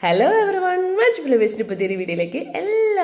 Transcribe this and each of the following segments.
Hello everyone much ഫ്ലവേഴ്സിന്റെ പുതിയൊരു വീഡിയോയിലേക്ക്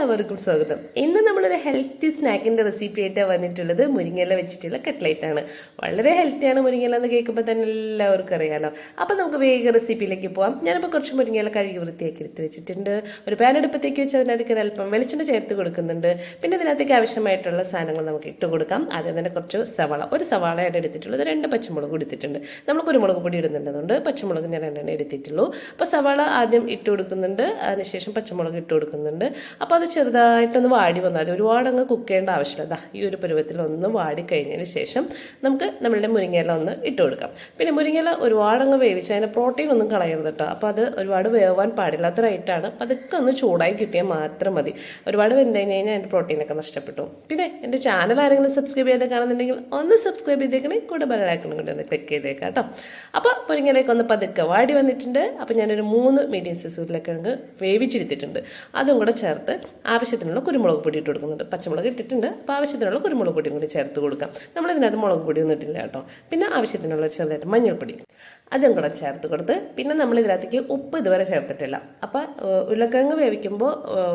എല്ലാവർക്കും സ്വാഗതം. ഇന്ന് നമ്മളൊരു ഹെൽത്തി സ്നാക്കിന്റെ റെസിപ്പി ആയിട്ടാണ് വന്നിട്ടുള്ളത്. മുരിങ്ങല വെച്ചിട്ടുള്ള കട്ട്ലേറ്റ് ആണ്. വളരെ ഹെൽത്തിയാണ് മുരിങ്ങല എന്ന് കേൾക്കുമ്പോൾ തന്നെ എല്ലാവർക്കും അറിയാലോ. അപ്പോൾ നമുക്ക് വേഗം റെസിപ്പിയിലേക്ക് പോവാം. ഞാനിപ്പോൾ കുറച്ച് മുരിങ്ങല കഴുകി വൃത്തിയാക്കി എടുത്ത് വെച്ചിട്ടുണ്ട്. ഒരു പാൻ അടുപ്പത്തേക്ക് വെച്ച് അതിനകത്തേക്ക് ഒരു അല്പം വെളിച്ചെണ്ണ ചേർത്ത് കൊടുക്കുന്നുണ്ട്. പിന്നെ ഇതിനകത്തേക്ക് ആവശ്യമായിട്ടുള്ള സാധനങ്ങൾ നമുക്ക് ഇട്ട് കൊടുക്കാം. ആദ്യം തന്നെ കുറച്ച് സവാള. ഒരു സവാളയാണ് എടുത്തിട്ടുള്ളത്. രണ്ട് പച്ചമുളക് എടുത്തിട്ടുണ്ട്. നമ്മൾ കുരുമുളക് പൊടി ഇടുന്നുണ്ടതുകൊണ്ട് പച്ചമുളക് ഞാൻ രണ്ടെണ്ണം എടുത്തിട്ടുള്ളൂ. അപ്പോൾ സവാള ആദ്യം ഇട്ട് കൊടുക്കുന്നുണ്ട്. അതിനുശേഷം പച്ചമുളക് ഇട്ട് കൊടുക്കുന്നുണ്ട്. അപ്പോൾ അത് ചെറുതായിട്ടൊന്ന് വാടി വന്നാൽ മതി ഒരുപാട് അങ്ങ് കുക്ക് ചെയ്യേണ്ട ആവശ്യമില്ല. ഈ ഒരു പരുവത്തിൽ ഒന്ന് വാടി കഴിഞ്ഞതിന് ശേഷം നമുക്ക് നമ്മളുടെ മുരിങ്ങയില ഒന്ന് ഇട്ട് കൊടുക്കാം. പിന്നെ മുരിങ്ങയില ഒരുപാട് അങ്ങ് വേവിച്ച് അതിന് പ്രോട്ടീൻ ഒന്നും കളയരുത് കേട്ടോ. അപ്പോൾ അത് ഒരുപാട് വേവാൻ പാടില്ലാത്ത റൈറ്റാണ് അപ്പോൾ അതൊക്കെ ഒന്ന് ചൂടായി കിട്ടിയാൽ മാത്രം മതി. ഒരുപാട് വെന്ത് കഴിഞ്ഞ് കഴിഞ്ഞാൽ അതിന്റെ പ്രോട്ടീനൊക്കെ നഷ്ടപ്പെട്ടു. പിന്നെ എന്റെ ചാനൽ ആരെങ്കിലും സബ്സ്ക്രൈബ് ചെയ്ത് കാണുന്നുണ്ടെങ്കിൽ ഒന്ന് സബ്സ്ക്രൈബ് ചെയ്തേക്കണേ. കൂടെ ബലരാക്കണം കൂടെ ഒന്ന് ക്ലിക്ക് ചെയ്തേക്കാം കേട്ടോ. അപ്പോൾ മുരിങ്ങയിലേക്ക് ഒന്ന് പതുക്കെ വാടി വന്നിട്ടുണ്ട്. അപ്പോൾ ഞാനൊരു മൂന്ന് മീഡിയം സൈസ് ഉരുളക്കിഴങ്ങ് വേവിച്ചെടുത്തിട്ടുണ്ട് അതും കൂടെ ചേർത്ത് ആവശ്യത്തിനുള്ള കുരുമുളക് പൊടി ഇട്ട് കൊടുക്കുന്നുണ്ട്. പച്ചമുളക് ഇട്ടിട്ടുണ്ട്. അപ്പോൾ ആവശ്യത്തിനുള്ള കുരുമുളക് പൊടിയും കൂടി ചേർത്ത് കൊടുക്കാം. നമ്മൾ നമ്മളിതിനകത്ത് മുളക് പൊടി ഒന്നും ഇട്ടില്ല കേട്ടോ. പിന്നെ ആവശ്യത്തിനുള്ള ചെറുതായിട്ട് മഞ്ഞൾപ്പൊടി. അതും കൂടെ ചേർത്ത് കൊടുത്ത് പിന്നെ നമ്മൾ ഇതിനകത്തേക്ക് ഉപ്പ് ഇതുവരെ ചേർത്തിട്ടില്ല. അപ്പോൾ ഉരുളക്കിഴങ്ങ് വേവിക്കുമ്പോൾ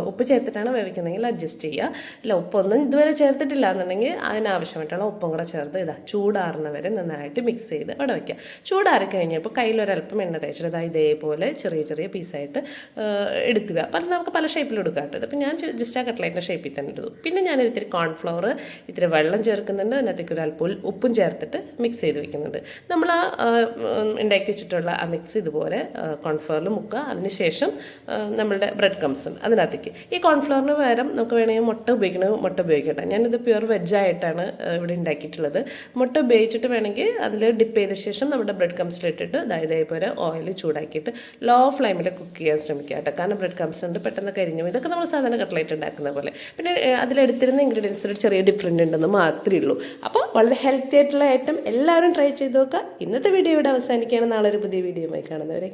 ഉപ്പ് ചേർത്തിട്ടാണ് വേവിക്കുന്നതെങ്കിൽ അഡ്ജസ്റ്റ് ചെയ്യുക. ഇല്ല ഉപ്പൊന്നും ഇതുവരെ ചേർത്തിട്ടില്ല എന്നുണ്ടെങ്കിൽ അതിനാവശ്യമായിട്ടുള്ള ഉപ്പും കൂടെ ചേർത്ത് ഇതാ ചൂടാറുന്നവരെ നന്നായിട്ട് മിക്സ് ചെയ്ത് അവിടെ വയ്ക്കുക ചൂടാറി കഴിഞ്ഞപ്പോൾ കയ്യിലൊരല്പം എണ്ണ തേച്ചിട്ട് ഇതാ ഇതേപോലെ ചെറിയ ചെറിയ പീസായിട്ട് എടുക്കുക. അപ്പം അത് നമുക്ക് പല ഷേപ്പിൽ എടുക്കാം കേട്ടോ. അപ്പം ഞാൻ ജസ്റ്റ് ആ കട്ട്ലൈറ്റിന്റെ ഷേപ്പിൽ തന്നെ എടുത്തു പിന്നെ ഞാൻ ഇത്തിരി കോൺഫ്ലവർ ഇത്തിരി വെള്ളം ചേർക്കുന്നുണ്ട്. അതിനകത്തേക്ക് ഒരു അല്പം ഉപ്പും ചേർത്തിട്ട് മിക്സ് ചെയ്ത് വെക്കുന്നുണ്ട്. നമ്മൾ ആ ഉണ്ടാക്കി വെച്ചിട്ടുള്ള ആ മിക്സ് ഇതുപോലെ കോൺഫ്ലവറിൽ മുക്കുക. അതിനുശേഷം നമ്മളുടെ ബ്രെഡ് ക്രംസ് ഉണ്ട്. അതിനകത്തേക്ക്. ഈ കോൺഫ്ലവറിന് പകരം നമുക്ക് വേണമെങ്കിൽ മുട്ട ഉപയോഗിക്കണമെങ്കിൽ മുട്ട ഉപയോഗിക്കട്ടെ ഞാനിത് പ്യുവർ വെജായിട്ടാണ് ഇവിടെ ഉണ്ടാക്കിയിട്ടുള്ളത്. മുട്ട ഉപയോഗിച്ചിട്ട് വേണമെങ്കിൽ അതിൽ ഡിപ്പ് ചെയ്ത ശേഷം നമ്മുടെ ബ്രെഡ് ക്രംസിലിട്ടിട്ട് അതായത് ഇതേപോലെ ഓയിൽ ചൂടാക്കിയിട്ട് ലോ ഫ്ലെയിമിൽ കുക്ക് ചെയ്യാൻ ശ്രമിക്കുക കേട്ടോ. കാരണം ബ്രെഡ് ക്രംസ് ഉണ്ട് പെട്ടെന്ന് കരിഞ്ഞു ഇതൊക്കെ നമ്മൾ സാധാരണ കട്ട്ലൈറ്റ് ഉണ്ടാക്കുന്ന പോലെ. പിന്നെ അതിലെടുത്തിരുന്ന ഇൻഗ്രീഡിയൻസിൽ ചെറിയ ഡിഫറെന്റ് ഉണ്ടെന്ന് മാത്രമേ ഉള്ളൂ. അപ്പോൾ വളരെ ഹെൽത്തി ആയിട്ടുള്ള ഐറ്റം എല്ലാവരും ട്രൈ ചെയ്ത് നോക്കുക. ഇന്നത്തെ വീഡിയോ ഇവിടെ അവസാനിക്കുകയാണ്. നാളെ ഒരു പുതിയ വീഡിയോയുമായി കാണുന്നവരെ